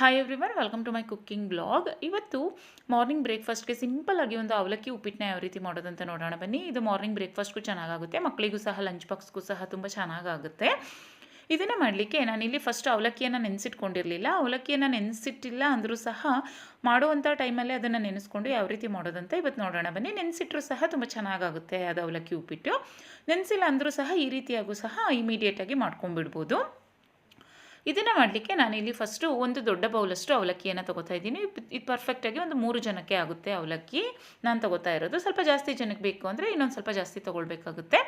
Hi everyone welcome to my cooking blog ಇವತ್ತು morning ಬ್ರೇಕ್ಫಾಸ್ಟ್ಗೆ simple ಆಗಿ ಒಂದು ಅವಲಕ್ಕಿ ಉಪ್ಪಿಟ್ಟನ್ನ ಯಾವ ರೀತಿ ಮಾಡೋದಂತ ನೋಡೋಣ ಬನ್ನಿ. ಇದು ಮಾರ್ನಿಂಗ್ ಬ್ರೇಕ್ಫಾಸ್ಟ್ಗೂ ಚೆನ್ನಾಗಾಗುತ್ತೆ ಮಕ್ಕಳಿಗೂ ಸಹ ಲಂಚ್ ಬಾಕ್ಸ್ಗೂ ಸಹ ತುಂಬ ಚೆನ್ನಾಗಾಗುತ್ತೆ. ಇದನ್ನು ಮಾಡಲಿಕ್ಕೆ ನಾನಿಲ್ಲಿ ಫಸ್ಟ್ ಅವಲಕ್ಕಿಯನ್ನು ನೆನೆಸಿಟ್ಕೊಂಡಿರಲಿಲ್ಲ. ಅವಲಕ್ಕಿಯನ್ನು ನೆನೆಸಿಟ್ಟಿಲ್ಲ ಅಂದರೂ ಸಹ ಮಾಡುವಂಥ ಟೈಮಲ್ಲೇ ಅದನ್ನು ನೆನೆಸ್ಕೊಂಡು ಯಾವ ರೀತಿ ಮಾಡೋದಂತ ಇವತ್ತು ನೋಡೋಣ ಬನ್ನಿ. ನೆನೆಸಿಟ್ರೂ ಸಹ ತುಂಬ ಚೆನ್ನಾಗಾಗುತ್ತೆ ಅದು ಅವಲಕ್ಕಿ, ಉಪ್ಪಿಟ್ಟು. ನೆನೆಸಿಲ್ಲ ಅಂದರೂ ಸಹ ಈ ರೀತಿಯಾಗೂ ಸಹ ಇಮಿಡಿಯೇಟಾಗಿ ಮಾಡ್ಕೊಂಡ್ಬಿಡ್ಬೋದು. ಇದನ್ನು ಮಾಡಲಿಕ್ಕೆ ನಾನಿಲ್ಲಿ ಫಸ್ಟು ಒಂದು ದೊಡ್ಡ ಬೌಲಷ್ಟು ಅವಲಕ್ಕಿಯನ್ನು ತೊಗೋತಾ ಇದ್ದೀನಿ. ಇದು ಪರ್ಫೆಕ್ಟಾಗಿ ಒಂದು ಮೂರು ಜನಕ್ಕೆ ಆಗುತ್ತೆ ಅವಲಕ್ಕಿ. ನಾನು ತೊಗೋತಾ ಇರೋದು. ಸ್ವಲ್ಪ ಜಾಸ್ತಿ ಜನಕ್ಕೆ ಬೇಕು ಅಂದರೆ ಇನ್ನೊಂದು ಸ್ವಲ್ಪ ಜಾಸ್ತಿ ತೊಗೊಳ್ಬೇಕಾಗುತ್ತೆ.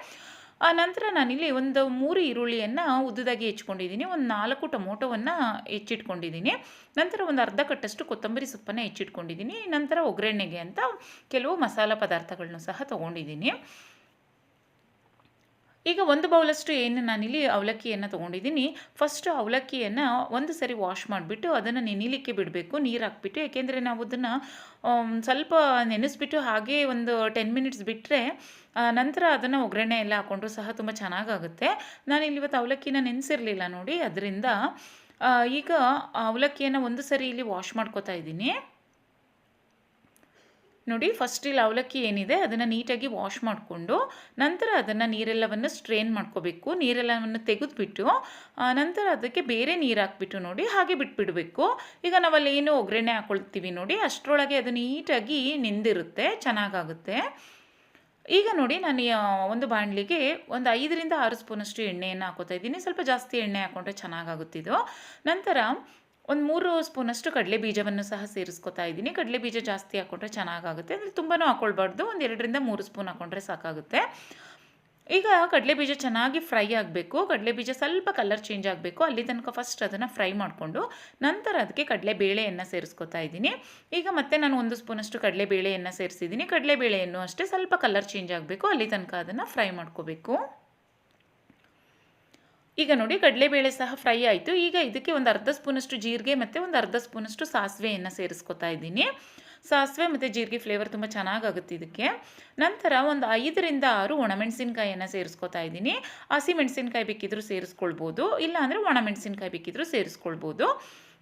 ಆ ನಂತರ ನಾನಿಲ್ಲಿ ಒಂದು ಮೂರು ಈರುಳ್ಳಿಯನ್ನು ಉದ್ದದಾಗಿ ಹೆಚ್ಚಿಕೊಂಡಿದ್ದೀನಿ ಒಂದು ನಾಲ್ಕು ಟೊಮೊಟೊವನ್ನು ಹೆಚ್ಚಿಟ್ಕೊಂಡಿದ್ದೀನಿ. ನಂತರ ಒಂದು ಅರ್ಧ ಕಟ್ಟಷ್ಟು ಕೊತ್ತಂಬರಿ ಸೊಪ್ಪನ್ನು ಹೆಚ್ಚಿಟ್ಕೊಂಡಿದ್ದೀನಿ. ನಂತರ ಒಗ್ಗರಣೆಗೆ ಅಂತ ಕೆಲವು ಮಸಾಲ ಪದಾರ್ಥಗಳನ್ನು ಸಹ ತೊಗೊಂಡಿದ್ದೀನಿ. ಈಗ ಒಂದು ಬೌಲಷ್ಟು ಏನು ನಾನಿಲ್ಲಿ ಅವಲಕ್ಕಿಯನ್ನು ತೊಗೊಂಡಿದ್ದೀನಿ. ಫಸ್ಟ್ ಅವಲಕ್ಕಿಯನ್ನು ಒಂದು ಸರಿ ವಾಶ್ ಮಾಡಿಬಿಟ್ಟು ಅದನ್ನು ನೆನಿಲಿಕ್ಕೆ ಬಿಡಬೇಕು, ನೀರು ಹಾಕ್ಬಿಟ್ಟು. ಏಕೆಂದರೆ ನಾವು ಅದನ್ನು ಸ್ವಲ್ಪ ನೆನೆಸ್ಬಿಟ್ಟು ಹಾಗೆ ಒಂದು ಟೆನ್ ಮಿನಿಟ್ಸ್ ಬಿಟ್ಟರೆ ನಂತರ ಅದನ್ನು ಒಗ್ಗರಣೆ ಎಲ್ಲ ಹಾಕ್ಕೊಂಡ್ರು ಸಹ ತುಂಬ ಚೆನ್ನಾಗಾಗುತ್ತೆ. ನಾನಿಲ್ಲಿ ಇವತ್ತು ಅವಲಕ್ಕಿನ ನೆನೆಸಿರಲಿಲ್ಲ ನೋಡಿ. ಅದರಿಂದ ಈಗ ಅವಲಕ್ಕಿಯನ್ನು ಒಂದು ಸರಿ ಇಲ್ಲಿ ವಾಶ್ ಮಾಡ್ಕೋತಾ ಇದ್ದೀನಿ. ನೋಡಿ ಫಸ್ಟ್ ಇಲ್ಲಿ ಅವಲಕ್ಕಿ ಏನಿದೆ, ಅದನ್ನು ನೀಟಾಗಿ ವಾಶ್ ಮಾಡಿಕೊಂಡು, ನಂತರ ಅದನ್ನು ನೀರೆಲ್ಲವನ್ನು ಸ್ಟ್ರೇನ್ ಮಾಡ್ಕೋಬೇಕು. ನೀರೆಲ್ಲವನ್ನು ತೆಗೆದುಬಿಟ್ಟು ನಂತರ ಅದಕ್ಕೆ ಬೇರೆ ನೀರು ಹಾಕ್ಬಿಟ್ಟು ನೋಡಿ, ಹಾಗೆ ಬಿಟ್ಬಿಡಬೇಕು. ಈಗ ನಾವಲ್ಲಿ ಏನು ಒಗ್ಗರಣೆ ಹಾಕ್ಕೊಳ್ತೀವಿ ನೋಡಿ, ಅಷ್ಟರೊಳಗೆ ಅದು ನೀಟಾಗಿ ನಿಂದಿರುತ್ತೆ, ಚೆನ್ನಾಗಾಗುತ್ತೆ. ಈಗ ನೋಡಿ, ನಾನು ಒಂದು ಬಾಣಲಿಗೆ ಒಂದು ಐದರಿಂದ ಆರು ಸ್ಪೂನಷ್ಟು ಎಣ್ಣೆಯನ್ನು ಹಾಕೋತಾ ಇದ್ದೀನಿ. ಸ್ವಲ್ಪ ಜಾಸ್ತಿ ಎಣ್ಣೆ ಹಾಕ್ಕೊಂಡ್ರೆ ಚೆನ್ನಾಗಾಗುತ್ತಿದ್ದು ನಂತರ ಒಂದು ಮೂರು ಸ್ಪೂನಷ್ಟು ಕಡಲೆ ಬೀಜವನ್ನು ಸಹ ಸೇರಿಸ್ಕೊತಾ ಇದ್ದೀನಿ. ಕಡಲೆ ಬೀಜ ಜಾಸ್ತಿ ಹಾಕ್ಕೊಂಡ್ರೆ ಚೆನ್ನಾಗಾಗುತ್ತೆ. ಅಂದರೆ ತುಂಬಾ ಹಾಕ್ಕೊಳ್ಬಾರ್ದು ಒಂದು ಎರಡರಿಂದ ಮೂರು ಸ್ಪೂನ್ ಹಾಕ್ಕೊಂಡ್ರೆ ಸಾಕಾಗುತ್ತೆ. ಈಗ ಕಡಲೆ ಬೀಜ ಚೆನ್ನಾಗಿ ಫ್ರೈ ಆಗಬೇಕು. ಕಡಲೆ ಬೀಜ ಸ್ವಲ್ಪ ಕಲರ್ ಚೇಂಜ್ ಆಗಬೇಕು. ಅಲ್ಲಿ ತನಕ ಫಸ್ಟ್ ಅದನ್ನು ಫ್ರೈ ಮಾಡಿಕೊಂಡು ನಂತರ ಅದಕ್ಕೆ ಕಡಲೆ ಬೇಳೆಯನ್ನು ಸೇರಿಸ್ಕೊತಾ ಇದ್ದೀನಿ. ಈಗ ಮತ್ತೆ ನಾನು ಒಂದು ಸ್ಪೂನಷ್ಟು ಕಡಲೆ ಬೇಳೆಯನ್ನು ಸೇರಿಸಿದ್ದೀನಿ. ಕಡಲೆ ಬೇಳೆಯನ್ನು ಅಷ್ಟೇ ಸ್ವಲ್ಪ ಕಲರ್ ಚೇಂಜ್ ಆಗಬೇಕು. ಅಲ್ಲಿ ತನಕ ಅದನ್ನು ಫ್ರೈ ಮಾಡ್ಕೋಬೇಕು. ಈಗ ನೋಡಿ, ಕಡಲೆಬೇಳೆ ಸಹ ಫ್ರೈ ಆಯಿತು. ಈಗ ಇದಕ್ಕೆ ಒಂದು ಅರ್ಧ ಸ್ಪೂನಷ್ಟು ಜೀರಿಗೆ ಮತ್ತು ಒಂದು ಅರ್ಧ ಸ್ಪೂನಷ್ಟು ಸಾಸಿವೆಯನ್ನು ಸೇರಿಸ್ಕೊತಾ ಇದ್ದೀನಿ. ಸಾಸಿವೆ ಮತ್ತು ಜೀರಿಗೆ ಫ್ಲೇವರ್ ತುಂಬ ಚೆನ್ನಾಗಾಗುತ್ತೆ ಇದಕ್ಕೆ. ನಂತರ ಒಂದು ಐದರಿಂದ ಆರು ಒಣಮೆಣಸಿನಕಾಯಿಯನ್ನು ಸೇರಿಸ್ಕೊತಾ ಇದ್ದೀನಿ. ಹಸಿ ಮೆಣಸಿನ್ಕಾಯಿ ಬೇಕಿದ್ರೂ ಸೇರಿಸ್ಕೊಳ್ಬೋದು ಇಲ್ಲಾಂದರೆ ಒಣಮೆಣಸಿನ್ಕಾಯಿ ಬೇಕಿದ್ರೂ ಸೇರಿಸ್ಕೊಳ್ಬೋದು.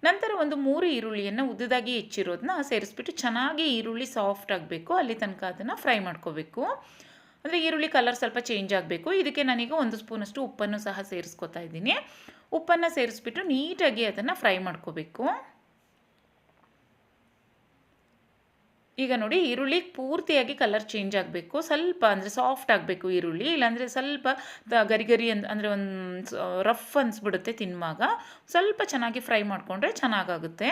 ನಂತರ ಒಂದು ಮೂರು ಈರುಳ್ಳಿಯನ್ನು ಉದ್ದದಾಗಿ ಹೆಚ್ಚಿರೋದನ್ನ ಸೇರಿಸ್ಬಿಟ್ಟು ಚೆನ್ನಾಗಿ ಈರುಳ್ಳಿ ಸಾಫ್ಟ್ ಆಗಬೇಕು. ಅಲ್ಲಿ ತನಕ ಅದನ್ನು ಫ್ರೈ ಮಾಡ್ಕೋಬೇಕು. ಅಂದರೆ ಈರುಳ್ಳಿ ಕಲರ್ ಸ್ವಲ್ಪ ಚೇಂಜ್ ಆಗಬೇಕು. ಇದಕ್ಕೆ ನಾನೀಗ ಒಂದು ಸ್ಪೂನಷ್ಟು ಉಪ್ಪನ್ನು ಸಹ ಸೇರಿಸ್ಕೊತಾ ಇದ್ದೀನಿ. ಉಪ್ಪನ್ನು ಸೇರಿಸ್ಬಿಟ್ಟು ನೀಟಾಗಿ ಅದನ್ನು ಫ್ರೈ ಮಾಡ್ಕೋಬೇಕು. ಈಗ ನೋಡಿ, ಈರುಳ್ಳಿ ಪೂರ್ತಿಯಾಗಿ ಕಲರ್ ಚೇಂಜ್ ಆಗಬೇಕು. ಸ್ವಲ್ಪ ಅಂದರೆ ಸಾಫ್ಟ್ ಆಗಬೇಕು ಈರುಳ್ಳಿ. ಇಲ್ಲಾಂದರೆ ಸ್ವಲ್ಪ ಗರಿ ಗರಿ ಅಂದ್, ಅಂದರೆ ಒಂದು ರಫ್ ಅನಿಸ್ಬಿಡುತ್ತೆ ತಿನ್ನುವಾಗ. ಸ್ವಲ್ಪ ಚೆನ್ನಾಗಿ ಫ್ರೈ ಮಾಡಿಕೊಂಡ್ರೆ ಚೆನ್ನಾಗಾಗುತ್ತೆ.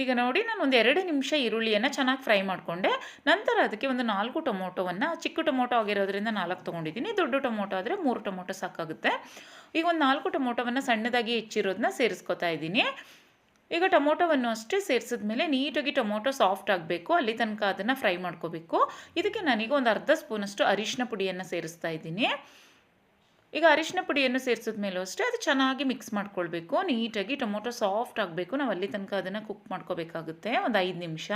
ಈಗ ನೋಡಿ, ನಾನು ಒಂದು ಎರಡು ನಿಮಿಷ ಈರುಳ್ಳಿಯನ್ನು ಚೆನ್ನಾಗಿ ಫ್ರೈ ಮಾಡಿಕೊಂಡೆ. ನಂತರ ಅದಕ್ಕೆ ಒಂದು ನಾಲ್ಕು ಟೊಮೊಟೊವನ್ನು, ಚಿಕ್ಕ ಟೊಮೊಟೊ ಆಗಿರೋದ್ರಿಂದ ನಾಲ್ಕು ತೊಗೊಂಡಿದ್ದೀನಿ. ದೊಡ್ಡ ಟೊಮೊಟೊ ಆದರೆ ಮೂರು ಟೊಮೊಟೊ ಸಾಕಾಗುತ್ತೆ. ಈಗ ಒಂದು ನಾಲ್ಕು ಟೊಮೊಟೊವನ್ನು ಸಣ್ಣದಾಗಿ ಹೆಚ್ಚಿರೋದನ್ನ ಸೇರಿಸ್ಕೊತಾ ಇದ್ದೀನಿ. ಈಗ ಟೊಮೊಟೊವನ್ನು ಅಷ್ಟೇ ಸೇರಿಸಿದ್ಮೇಲೆ ನೀಟಾಗಿ ಟೊಮೊಟೊ ಸಾಫ್ಟ್ ಆಗಬೇಕು. ಅಲ್ಲಿ ತನಕ ಅದನ್ನು ಫ್ರೈ ಮಾಡ್ಕೋಬೇಕು. ಇದಕ್ಕೆ ನನಗೆ ಒಂದು ಅರ್ಧ ಸ್ಪೂನಷ್ಟು ಅರಿಶಿನ ಪುಡಿಯನ್ನು ಸೇರಿಸ್ತಾ ಇದ್ದೀನಿ. ಈಗ ಅರಿಶಿನ ಪುಡಿಯನ್ನು ಸೇರಿಸಿದ ಮೇಲೂ ಅಷ್ಟೇ ಅದು ಚೆನ್ನಾಗಿ ಮಿಕ್ಸ್ ಮಾಡ್ಕೊಳ್ಬೇಕು, ನೀಟಾಗಿ ಟೊಮೊಟೊ ಸಾಫ್ಟ್ ಆಗಬೇಕು. ನಾವು ಅಲ್ಲಿ ತನಕ ಅದನ್ನು ಕುಕ್ ಮಾಡ್ಕೋಬೇಕಾಗುತ್ತೆ, ಒಂದು ಐದು ನಿಮಿಷ.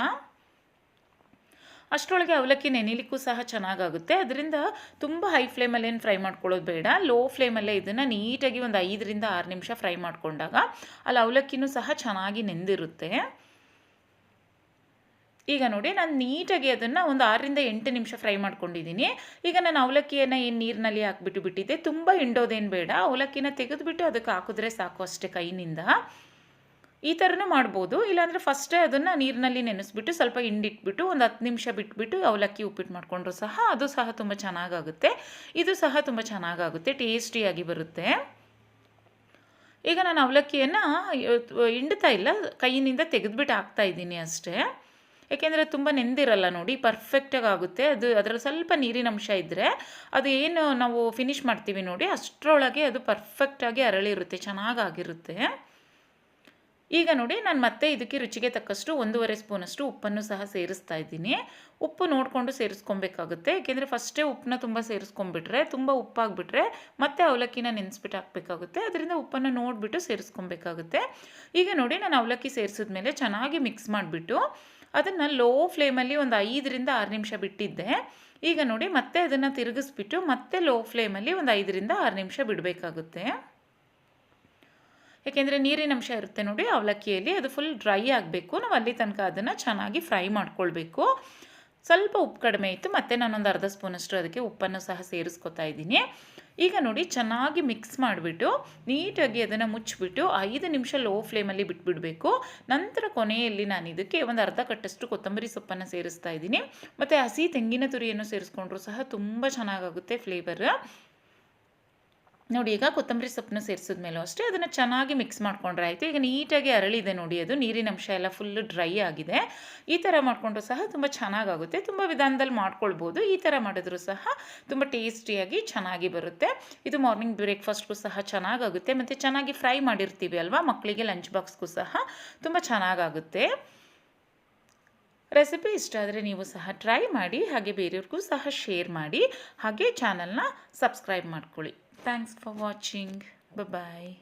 ಅಷ್ಟರೊಳಗೆ ಅವಲಕ್ಕಿ ನೆನಿಲಿಕ್ಕೂ ಸಹ ಚೆನ್ನಾಗಾಗುತ್ತೆ. ಅದರಿಂದ ತುಂಬ ಹೈ ಫ್ಲೇಮಲ್ಲೇನು ಫ್ರೈ ಮಾಡ್ಕೊಳ್ಳೋದು ಬೇಡ. ಲೋ ಫ್ಲೇಮಲ್ಲೇ ಇದನ್ನು ನೀಟಾಗಿ ಒಂದು ಐದರಿಂದ ಆರು ನಿಮಿಷ ಫ್ರೈ ಮಾಡಿಕೊಂಡಾಗ, ಅಲ್ಲಿ ಅವಲಕ್ಕಿನೂ ಸಹ ಚೆನ್ನಾಗಿ ನೆಂದಿರುತ್ತೆ. ಈಗ ನೋಡಿ ನಾನು ನೀಟಾಗಿ ಅದನ್ನು ಒಂದು ಆರರಿಂದ ಎಂಟು ನಿಮಿಷ ಫ್ರೈ ಮಾಡ್ಕೊಂಡಿದ್ದೀನಿ. ಈಗ ನಾನು ಅವಲಕ್ಕಿಯನ್ನು ಏನು ನೀರಿನಲ್ಲಿ ಹಾಕ್ಬಿಟ್ಟು ಬಿಟ್ಟಿದ್ದೆ? ತುಂಬ ಹಿಂಡೋದೇನು ಬೇಡ. ಅವಲಕ್ಕಿನ ತೆಗೆದುಬಿಟ್ಟು ಅದಕ್ಕೆ ಹಾಕಿದ್ರೆ ಸಾಕು ಅಷ್ಟೇ ಕೈನಿಂದ. ಈ ಥರನೂ ಮಾಡ್ಬೋದು. ಇಲ್ಲಾಂದರೆ ಫಸ್ಟೇ ಅದನ್ನು ನೀರಿನಲ್ಲಿ ನೆನೆಸ್ಬಿಟ್ಟು ಸ್ವಲ್ಪ ಹಿಂಡಿಟ್ಬಿಟ್ಟು ಒಂದು ಹತ್ತು ನಿಮಿಷ ಬಿಟ್ಬಿಟ್ಟು ಅವಲಕ್ಕಿ ಉಪ್ಪಿಟ್ಟು ಮಾಡಿಕೊಂಡ್ರು ಸಹ ಅದು ಸಹ ತುಂಬ ಚೆನ್ನಾಗಾಗುತ್ತೆ. ಇದು ಸಹ ತುಂಬ ಚೆನ್ನಾಗಾಗುತ್ತೆ. ಟೇಸ್ಟಿಯಾಗಿ ಬರುತ್ತೆ. ಈಗ ನಾನು ಅವಲಕ್ಕಿಯನ್ನು ಹಿಂಡ್ತಾ ಇಲ್ಲ. ಕೈಯಿಂದ ತೆಗೆದುಬಿಟ್ಟು ಹಾಕ್ತಾ ಇದ್ದೀನಿ ಅಷ್ಟೇ. ಏಕೆಂದರೆ ತುಂಬ ನೆಂದಿರಲ್ಲ ನೋಡಿ ಪರ್ಫೆಕ್ಟಾಗಿ ಆಗುತ್ತೆ. ಅದು ಅದರಲ್ಲಿ ಸ್ವಲ್ಪ ನೀರಿನ ಅಂಶ ಇದ್ದರೆ ಅದು ಏನು ನಾವು ಫಿನಿಷ್ ಮಾಡ್ತೀವಿ ನೋಡಿ, ಅಷ್ಟರೊಳಗೆ ಅದು ಪರ್ಫೆಕ್ಟಾಗಿ ಅರಳಿರುತ್ತೆ ಚೆನ್ನಾಗಾಗಿರುತ್ತೆ ಈಗ ನೋಡಿ, ನಾನು ಮತ್ತೆ ಇದಕ್ಕೆ ರುಚಿಗೆ ತಕ್ಕಷ್ಟು ಒಂದೂವರೆ ಸ್ಪೂನಷ್ಟು ಉಪ್ಪನ್ನು ಸಹ ಸೇರಿಸ್ತಾ ಇದ್ದೀನಿ. ಉಪ್ಪು ನೋಡಿಕೊಂಡು ಸೇರಿಸ್ಕೊಬೇಕಾಗುತ್ತೆ. ಏಕೆಂದರೆ ಫಸ್ಟೇ ಉಪ್ಪನ್ನ ತುಂಬ ಸೇರಿಸ್ಕೊಂಡ್ಬಿಟ್ರೆ, ತುಂಬ ಉಪ್ಪಾಗಿಬಿಟ್ರೆ ಮತ್ತೆ ಅವಲಕ್ಕಿನ ನೆನೆಸ್ಬಿಟ್ಟು ಹಾಕಬೇಕಾಗುತ್ತೆ. ಅದರಿಂದ ಉಪ್ಪನ್ನು ನೋಡಿಬಿಟ್ಟು ಸೇರಿಸ್ಕೊಬೇಕಾಗುತ್ತೆ. ಈಗ ನೋಡಿ, ನಾನು ಅವಲಕ್ಕಿ ಸೇರಿಸಿದ ಮೇಲೆ ಚೆನ್ನಾಗಿ ಮಿಕ್ಸ್ ಮಾಡಿಬಿಟ್ಟು ಅದನ್ನು ಲೋ ಫ್ಲೇಮಲ್ಲಿ ಒಂದು ಐದರಿಂದ ಆರು ನಿಮಿಷ ಬಿಟ್ಟಿದ್ದೆ. ಈಗ ನೋಡಿ ಮತ್ತೆ ಅದನ್ನು ತಿರುಗಿಸ್ಬಿಟ್ಟು ಮತ್ತೆ ಲೋ ಫ್ಲೇಮಲ್ಲಿ ಒಂದು ಐದರಿಂದ ಆರು ನಿಮಿಷ ಬಿಡಬೇಕಾಗುತ್ತೆ. ಯಾಕೆಂದರೆ ನೀರಿನ ಅಂಶ ಇರುತ್ತೆ ನೋಡಿ, ಅವಲಕ್ಕಿಯಲ್ಲಿ ಅದು ಫುಲ್ ಡ್ರೈ ಆಗಬೇಕು. ನಾವು ಅಲ್ಲಿ ತನಕ ಅದನ್ನು ಚೆನ್ನಾಗಿ ಫ್ರೈ ಮಾಡ್ಕೊಳ್ಬೇಕು. ಸ್ವಲ್ಪ ಉಪ್ಪು ಕಡಿಮೆ ಇತ್ತು ಮತ್ತು ನಾನೊಂದು ಅರ್ಧ ಸ್ಪೂನಷ್ಟು ಅದಕ್ಕೆ ಉಪ್ಪನ್ನು ಸಹ ಸೇರಿಸ್ಕೊತಾ ಇದ್ದೀನಿ. ಈಗ ನೋಡಿ ಚೆನ್ನಾಗಿ ಮಿಕ್ಸ್ ಮಾಡಿಬಿಟ್ಟು ನೀಟಾಗಿ ಅದನ್ನು ಮುಚ್ಚಿಬಿಟ್ಟು ಐದು ನಿಮಿಷ ಲೋ ಫ್ಲೇಮಲ್ಲಿ ಬಿಟ್ಬಿಡಬೇಕು. ನಂತರ ಕೊನೆಯಲ್ಲಿ ನಾನು ಇದಕ್ಕೆ ಒಂದು ಅರ್ಧ ಕಟ್ಟಷ್ಟು ಕೊತ್ತಂಬರಿ ಸೊಪ್ಪನ್ನು ಸೇರಿಸ್ತಾ ಇದ್ದೀನಿ. ಮತ್ತು ಹಸಿ ತೆಂಗಿನ ತುರಿಯನ್ನು ಸೇರಿಸ್ಕೊಂಡ್ರು ಸಹ ತುಂಬ ಚೆನ್ನಾಗಾಗುತ್ತೆ ಫ್ಲೇವರ್ ನೋಡಿ, ಈಗ ಕೊತ್ತಂಬರಿ ಸೊಪ್ಪನ್ನ ಸೇರಿಸಿದ್ಮೇಲೂ ಅಷ್ಟೇ ಅದನ್ನು ಚೆನ್ನಾಗಿ ಮಿಕ್ಸ್ ಮಾಡ್ಕೊಂಡ್ರೆ ಆಯಿತು. ಈಗ ನೀಟಾಗಿ ಅರಳಿದೆ ನೋಡಿ ಅದು, ನೀರಿನ ಅಂಶ ಎಲ್ಲ ಫುಲ್ಲು ಡ್ರೈ ಆಗಿದೆ. ಈ ಥರ ಮಾಡಿಕೊಂಡ್ರು ಸಹ ತುಂಬ ಚೆನ್ನಾಗಾಗುತ್ತೆ. ತುಂಬ ವಿಧಾನದಲ್ಲಿ ಮಾಡ್ಕೊಳ್ಬೋದು. ಈ ಥರ ಮಾಡಿದ್ರು ಸಹ ತುಂಬ ಟೇಸ್ಟಿಯಾಗಿ ಚೆನ್ನಾಗಿ ಬರುತ್ತೆ. ಇದು ಮಾರ್ನಿಂಗ್ ಬ್ರೇಕ್ಫಾಸ್ಟ್ಗೂ ಸಹ ಚೆನ್ನಾಗಾಗುತ್ತೆ. ಮತ್ತು ಚೆನ್ನಾಗಿ ಫ್ರೈ ಮಾಡಿರ್ತೀವಿ ಅಲ್ವಾ? ಮಕ್ಕಳಿಗೆ ಲಂಚ್ ಬಾಕ್ಸ್ಗೂ ಸಹ ತುಂಬ ಚೆನ್ನಾಗಾಗುತ್ತೆ. ರೆಸಿಪಿ ಇಷ್ಟ ಆದರೆ ನೀವು ಸಹ ಟ್ರೈ ಮಾಡಿ, ಹಾಗೆ ಬೇರೆಯವ್ರಿಗೂ ಸಹ ಶೇರ್ ಮಾಡಿ, ಹಾಗೆ ಚಾನಲ್ನ ಸಬ್ಸ್ಕ್ರೈಬ್ ಮಾಡ್ಕೊಳ್ಳಿ. Thanks for watching bye